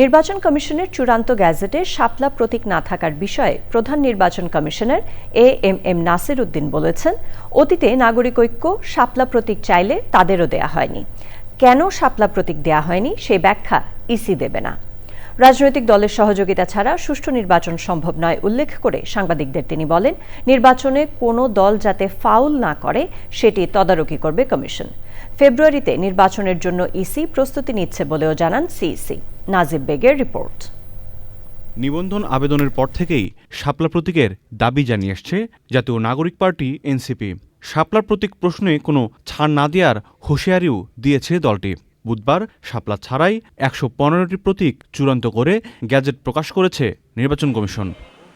নির্বাচন কমিশনের চূড়ান্ত গ্যাজেটে শাপলা প্রতীক না থাকার বিষয়ে প্রধান নির্বাচন commissioner A M M Nasir Uddin বলেছেন, অতীতে নাগরিক ঐক্য শাপলা প্রতীক চাইলে তাদেরও দেয়া হয়নি। কেন শাপলা প্রতীক দেয়া হয়নি, সেই ব্যাখ্যা ইসি দেবে না। রাজনৈতিক দলের সহযোগিতা ছাড়া সুষ্ঠু নির্বাচন সম্ভব নয়, উল্লেখ করে সাংবাদিকদের তিনি বলেন, নির্বাচনে কোনো দল যাতে ফাউল না করে, সেটি তদারকি করবে কমিশন। ফেব্রুয়ারিতে নির্বাচনের জন্য ইসি প্রস্তুতি নিচ্ছে বলেও জানান সিইসি। নাজিব বেগের রিপোর্ট। নিবন্ধন আবেদনের পর থেকেই শাপলা প্রতীকের দাবি জানিয়ে আসছে জাতীয় নাগরিক পার্টি, এনসিপি। শাপলা প্রতীক প্রশ্নে কোনো ছাড় না দেওয়ার হুঁশিয়ারিও দিয়েছে দলটি। বুধবার শাপলা ছাড়াই একশো পনেরোটি প্রতীক চূড়ান্ত করে গ্যাজেট প্রকাশ করেছে নির্বাচন কমিশন।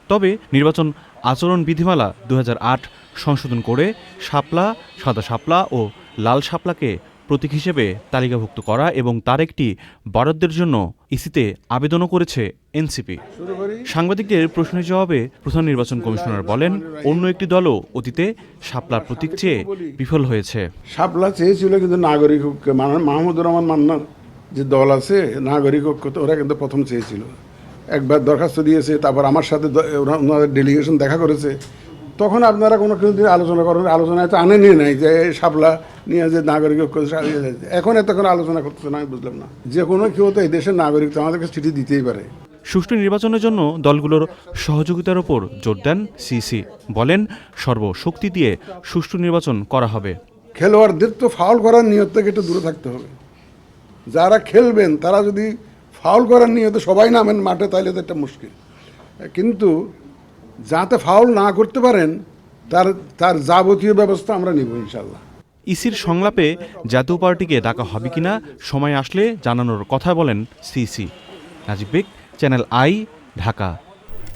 তবে নির্বাচন আচরণ বিধিমালা দু হাজার আট সংশোধন করে শাপলা, সাদা শাপলা ও লাল শাপলাকে প্রতীক হিসেবে তালিকাভুক্ত করা এবং তার একটি বরাদ্দের জন্য ইসিতে আবেদনও করেছে এনসিপি। সাংবাদিকদের প্রশ্নের জবাবে প্রধান নির্বাচন কমিশনার বলেন, অন্য একটি দলও অতীতে শাপলার প্রতীক চেয়ে বিফল হয়েছে। শাপলা চেয়েছিল কিন্তু নাগরিক মানে মাহমুদুর রহমান মান্নার যে দল আছে, নাগরিক ঐক্য ওরা কিন্তু প্রথম চেয়েছিল। একবার দরখাস্ত দিয়েছে, তারপর আমার সাথে ওনাদের ডেলিগেশন দেখা করেছে। তখন আপনারা কোনো কিন্তু আলোচনা করেন আলোচনায় তো আনেনি নাই যে শাপলা নিয়ে যে নাগরিক ঐক্য এখন এত কোনো আলোচনা করতেছে না আমি বুঝলাম না। যে কোনো কেউ তো এই দেশের নাগরিক তো আমাদেরকে চিঠি দিতেই পারে। সুষ্ঠু নির্বাচনের জন্য দলগুলোর সহযোগিতার ওপর জোর দেন সিসি। বলেন সর্বশক্তি দিয়ে সুষ্ঠু নির্বাচন করা হবে। খেলোয়াড়দের তো ফাউল করার নিয়ত থেকে একটু দূরে থাকতে হবে। যারা খেলবেন তারা যদি ফাউল করার নিয়তে সবাই নামেন মাঠে তাহলে তো একটা মুশকিল। কিন্তু যাতে ফাউল না করতে পারেন, তার তার যাবতীয় ব্যবস্থা আমরা নিব ইনশাল্লাহ ইসির সংলাপে জাতীয় পার্টিকে ডাকা হবে কিনা, সময় আসলে জানানোর কথা বলেন CC. Najib Beg, channel I, Dhaka.